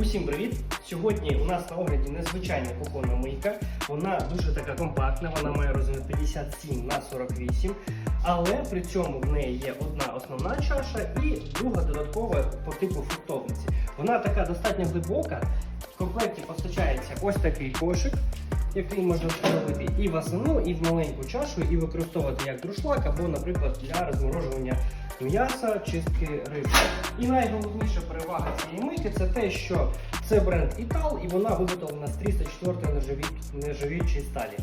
Усім привіт! Сьогодні у нас на огляді незвичайна кухонна мийка. Вона дуже така компактна, вона має розмір 57 на 48, але при цьому в неї є одна основна чаша і друга додаткова по типу фруктовниці. Вона така достатньо глибока. В комплекті постачається ось такий кошик, який можна встановити і в основну, і в маленьку чашу, і використовувати як друшлак або, наприклад, для розморожування м'яса, чистки риби. І найголовніша перевага цієї це те, що це бренд Італ і вона виготовлена з 304 нержаві... нержавіючої сталі.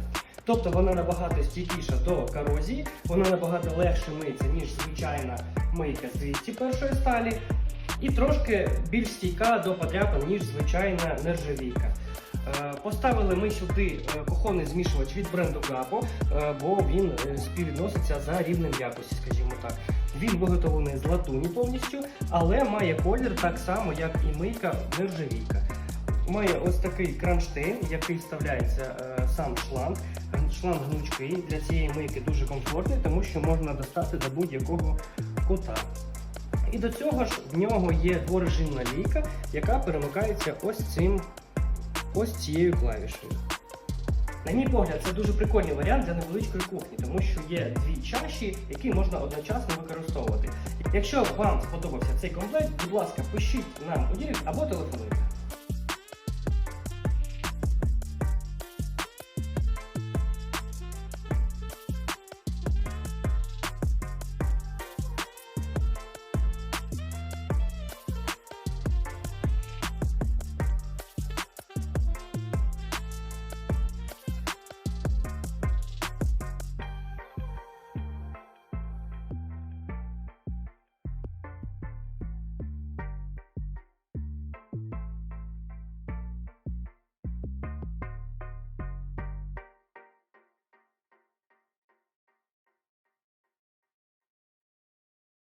Тобто вона набагато стійкіша до корозії, вона набагато легше миється, ніж звичайна мийка з 201 сталі, і трошки більш стійка до подряпин, ніж звичайна нержавійка. Е, Поставили ми сюди е, кухонний змішувач від бренду Гапо, е, бо він співвідноситься за рівнем якості, скажімо так. Він виготовлений з латуні повністю, але має колір так само, як і мийка нержавійка. Має ось такий кронштейн, який вставляється сам шланг. Шланг гнучкий для цієї мийки дуже комфортний, тому що можна достати до будь-якого кута. І до цього ж в нього є дворежимна лійка, яка перемикається ось цим ось цією клавішею. На мій погляд, це дуже прикольний варіант для невеличкої кухні, тому що є дві чаші, які можна одночасно використовувати. Якщо вам сподобався цей комплект, будь ласка, пишіть нам у дірік або телефонуйте.